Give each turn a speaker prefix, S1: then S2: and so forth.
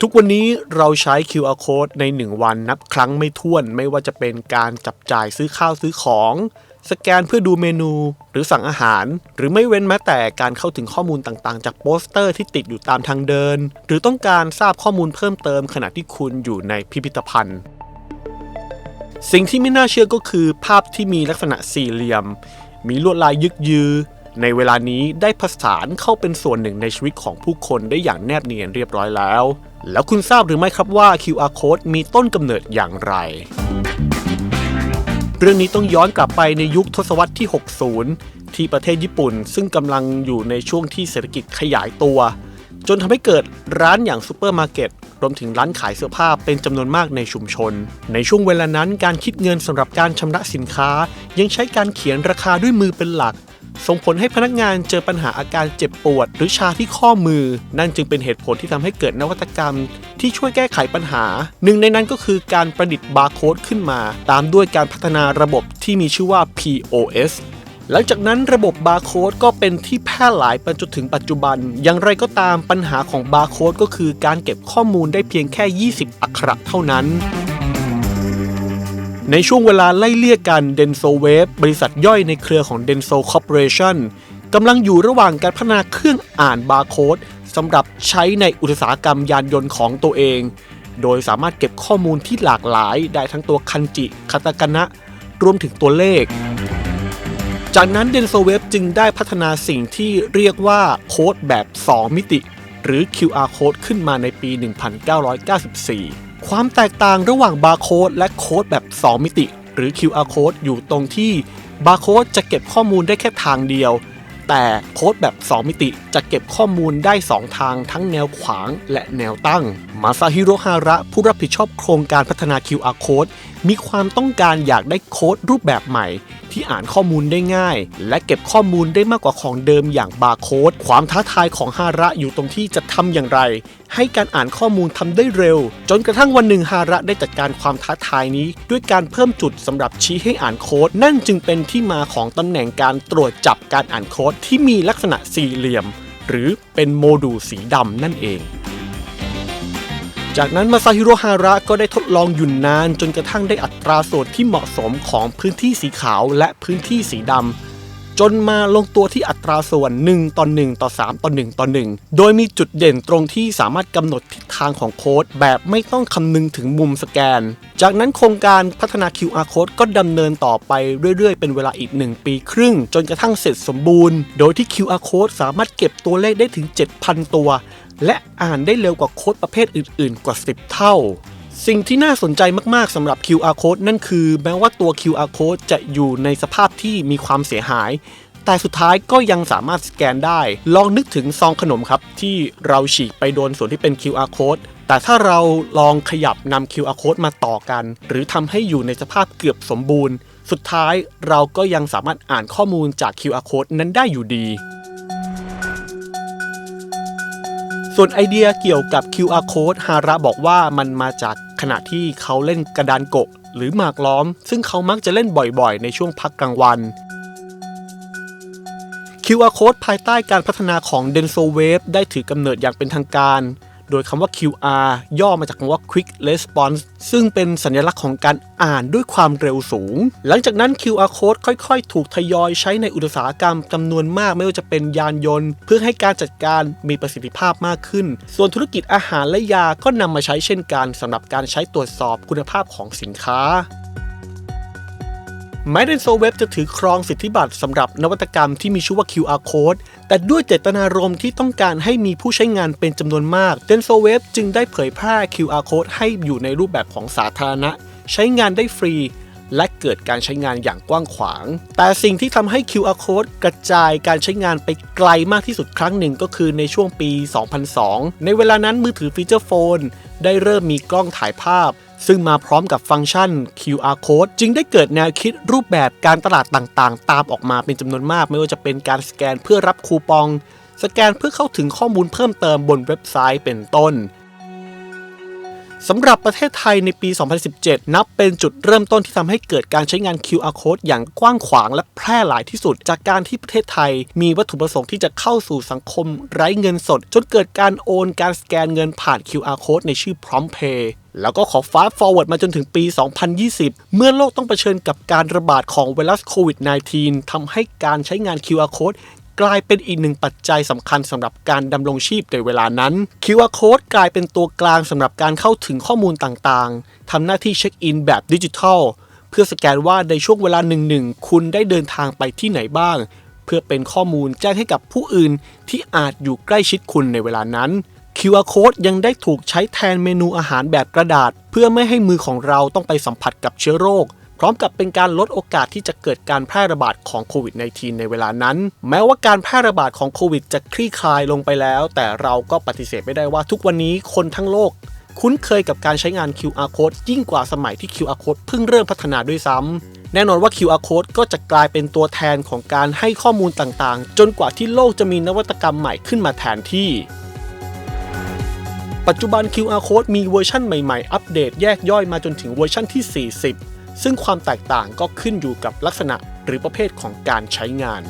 S1: ทุกวันนี้เราใช้ QR code ใน 1 วันนับครั้งไม่ถ้วนไม่ว่าจะเป็นการจับจ่ายซื้อข้าวซื้อของ สแกนเพื่อดูเมนูหรือสั่งอาหาร หรือไม่เว้นแม้แต่การเข้าถึงข้อมูลต่างๆ จากโปสเตอร์ที่ติดอยู่ตามทางเดิน หรือต้องการทราบข้อมูลเพิ่มเติมขณะที่คุณอยู่ในพิพิธภัณฑ์ สิ่งที่ไม่น่าเชื่อก็คือภาพที่มีลักษณะสี่เหลี่ยม มีลวดลายยึกยือ ในเวลานี้ได้ผสานเข้าเป็นส่วนหนึ่งในชีวิตของผู้คนได้อย่างแนบเนียนเรียบร้อยแล้ว แล้วคุณทราบหรือไม่ครับว่า QR code มีต้นกำเนิดอย่างไร เรื่องนี้ต้องย้อนกลับไปในยุคทศวรรษที่ 60 ที่ประเทศญี่ปุ่น ซึ่งกำลังอยู่ในช่วงที่เศรษฐกิจขยายตัว จนทำให้เกิดร้านอย่างซูเปอร์มาร์เก็ตรวมถึงร้านขายเสื้อผ้าเป็นจำนวนมากในชุมชน ในช่วงเวลานั้นการคิดเงินสำหรับการชำระสินค้า ยังใช้การเขียนราคาด้วยมือเป็นหลัก ส่งผลให้พนักงานเจอปัญหาอาการเจ็บปวด หรือชาที่ข้อมือ นั่นจึงเป็นเหตุผลที่ทำให้เกิดนวัตกรรม ที่ช่วยแก้ไขปัญหา หนึ่งในนั้นก็คือการประดิษฐ์บาร์โค้ดขึ้นมา ตามด้วยการพัฒนาระบบที่มีชื่อว่า POS หลังจากนั้นระบบบาร์โค้ดก็เป็นที่แพร่หลายไปจนถึงปัจจุบัน อย่างไรก็ตามปัญหาของบาร์โค้ดก็คือการเก็บข้อมูลได้เพียงแค่ 20 อักขระเท่านั้น ในช่วงเวลาไล่เลี่ยกัน Denso Wave บริษัทย่อยในเครือของ Denso Corporation กำลังอยู่ระหว่างการพัฒนาเครื่องอ่านบาร์โค้ดสำหรับใช้ในอุตสาหกรรมยานยนต์ของตัวเอง โดยสามารถเก็บข้อมูลที่หลากหลายได้ทั้งตัวคันจิคาตากนะ รวมถึงตัวเลข จากนั้น Denso Wave จึงได้พัฒนาสิ่งที่เรียกว่าโค้ดแบบ 2 มิติ หรือ QR Code ขึ้นมาในปี 1994 ความแตกต่างระหว่างบาร์โค้ดและโค้ดแบบ 2 มิติ หรือ QR Code อยู่ตรงที่บาร์โค้ดจะเก็บข้อมูลได้แค่ทางเดียว แต่โค้ดแบบ 2 มิติจะเก็บข้อมูลได้ 2 ทางทั้งแนวขวางและแนวตั้ง มาซาฮิโรฮาระผู้รับผิดชอบโครงการพัฒนา QR Code มีความต้องการอยากได้โค้ดรูปแบบใหม่ ที่อ่านข้อมูลได้ง่าย และเก็บข้อมูลได้มากกว่าของเดิมอย่างบาร์โค้ดความท้าทายของฮาระอยู่ตรงที่จะทำอย่างไร ให้การอ่านข้อมูลทำได้เร็ว จนกระทั่งวันหนึ่งฮาระได้จัดการความท้าทายนี้ ด้วยการเพิ่มจุดสำหรับชี้ให้อ่านโค้ด นั่นจึงเป็นที่มาของตำแหน่งการตรวจจับการอ่านโค้ดที่มีลักษณะสี่เหลี่ยม หรือเป็นโมดูลสีดำนั่นเอง จากนั้นมาซาฮิโรฮาระก็ได้ทดลองอยู่นานจนกระทั่งได้อัตราส่วนที่เหมาะสมของพื้นที่สีขาวและพื้นที่สีดำ จนมาลงตัวที่อัตราส่วน 1ต่อ1ต่อ3ต่อ1ต่อ1 โดยมีจุดเด่นตรงที่สามารถกำหนดทิศทางของโค้ดแบบไม่ต้องคำนึงถึงมุมสแกน จากนั้นโครงการพัฒนา QR code ก็ดำเนินต่อไปเรื่อยๆ เป็นเวลาอีก 1 ปีครึ่ง จนกระทั่งเสร็จสมบูรณ์ โดยที่ QR code สามารถเก็บตัวเลขได้ถึง 7,000 ตัว และอ่านได้เร็วกว่าโค้ดประเภทอื่น ๆ กว่า 10 เท่า สิ่งที่น่าสนใจมาก ๆสำหรับ QR code นั่นคือแม้ว่าตัว QR code จะอยู่ในสภาพที่มีความเสียหาย แต่สุดท้ายก็ยังสามารถสแกนได้ ลองนึกถึงซองขนมครับ ที่เราฉีกไปโดนส่วนที่เป็น QR code แต่ถ้าเราลองขยับนำ QR code มาต่อกัน หรือทำให้อยู่ในสภาพเกือบสมบูรณ์ สุดท้ายเราก็ยังสามารถอ่านข้อมูลจาก QR code นั้นได้อยู่ดีส่วนไอเดียเกี่ยวกับ QR code ฮาระบอกว่ามันมาจาก ขณะที่เขาเล่นกระดานโกะหรือหมากล้อม ซึ่งเขามักจะเล่นบ่อยๆ ในช่วงพักกลางวัน QR code ภายใต้การพัฒนาของ Denso Wave ได้ถือกำเนิดอย่างเป็นทางการ โดยคำว่า QR ย่อมาจากคำว่า Quick Response ซึ่งเป็นสัญลักษณ์ของการอ่านด้วยความเร็วสูง หลังจากนั้น QR code ค่อยๆ ถูกทยอยใช้ในอุตสาหกรรมจำนวนมากไม่ว่าจะเป็นยานยนต์ เพื่อให้การจัดการมีประสิทธิภาพมากขึ้น ส่วนธุรกิจอาหารและยาก็นำมาใช้เช่นกันสำหรับการใช้ตรวจสอบคุณภาพของสินค้า แม้เดนโซเว็บจะถือครองสิทธิบัตรสำหรับนวัตกรรมที่มีชื่อว่า QR Code แต่ด้วยเจตนารมณ์ที่ต้องการให้มีผู้ใช้งานเป็นจำนวนมาก d e n s o w e b จึงได้เผยแพร่ QR Code ให้อยู่ในรูปแบบของสาธารณะ ใช้งานได้ฟรี และเกิดการใช้งานอย่างกว้างขวาง แต่สิ่งที่ทำให้ QR Code กระจายการใช้งานไปไกลมากที่สุดครั้งหนึ่งก็คือในช่วงปี 2002 ในเวลานั้นมือถือฟีเจอร์โฟนได้เริ่มมีกล้องถ่ายภาพ ซึ่งมาพร้อมกับฟังก์ชัน QR code จึงได้เกิดแนวคิดรูปแบบการตลาดต่างๆ ตามออกมาเป็นจำนวนมาก ไม่ว่าจะเป็นการสแกนเพื่อรับคูปอง สแกนเพื่อเข้าถึงข้อมูลเพิ่มเติมบนเว็บไซต์เป็นต้น สำหรับประเทศไทยในปี 2017 นับเป็นจุดเริ่มต้นที่ทำให้เกิดการใช้งาน QR code อย่างกว้างขวางและแพร่หลายที่สุด จากการที่ประเทศไทย มีวัตถุประสงค์ที่จะเข้าสู่สังคมไร้เงินสด จนเกิดการโอนการสแกนเงินผ่าน QR code ในชื่อ Prompt Pay แล้วก็ขอ fast forward มาจนถึงปี 2020 เมื่อโลกต้องเผชิญกับการระบาดของไวรัสโควิด -19 ทำให้การใช้งาน QR code กลายเป็นอีกหนึ่งปัจจัยสำคัญสำหรับการดำรงชีพในเวลานั้น QR Code กลายเป็นตัวกลางสำหรับการเข้าถึงข้อมูลต่างๆทำหน้าที่เช็คอินแบบดิจิทัล เพื่อสแกนว่าในช่วงเวลาหนึ่งๆคุณได้เดินทางไปที่ไหนบ้าง เพื่อเป็นข้อมูลแจ้งให้กับผู้อื่นที่อาจอยู่ใกล้ชิดคุณในเวลานั้น QR Code ยังได้ถูกใช้แทนเมนูอาหารแบบกระดาษ เพื่อไม่ให้มือของเราต้องไปสัมผัสกับเชื้อโรค ร้อมกับเป็นการลดโอกาสที่จะเกิดการแพร่ระบาดของโควิด -19 ในเวลานั้น แม้ว่าการแพร่ระบาดของโควิดจะคลี่คลายลงไปแล้ว แต่เราก็ปฏิเสธไม่ได้ว่าทุกวันนี้คนทั้งโลก คุ้นเคยกับการใช้งาน QR Code ยิ่งกว่าสมัยที่ QR Code เพิ่งเริ่มพัฒนาด้วยซ้ำแน่นอนว่า QR Code ก็จะกลายเป็นตัวแทนของการให้ข้อมูลต่างๆ จนกว่าที่โลกจะมีนวัตกรรมใหม่ขึ้นมาแทนที่ ปัจจุบัน QR Code มีเวอร์ชันใหม่ๆ อัปเดตแยกย่อยมาจนถึงเวอร์ชันที่ 40 ซึ่งความแตกต่างก็ขึ้นอยู่กับลักษณะหรือประเภทของการใช้งาน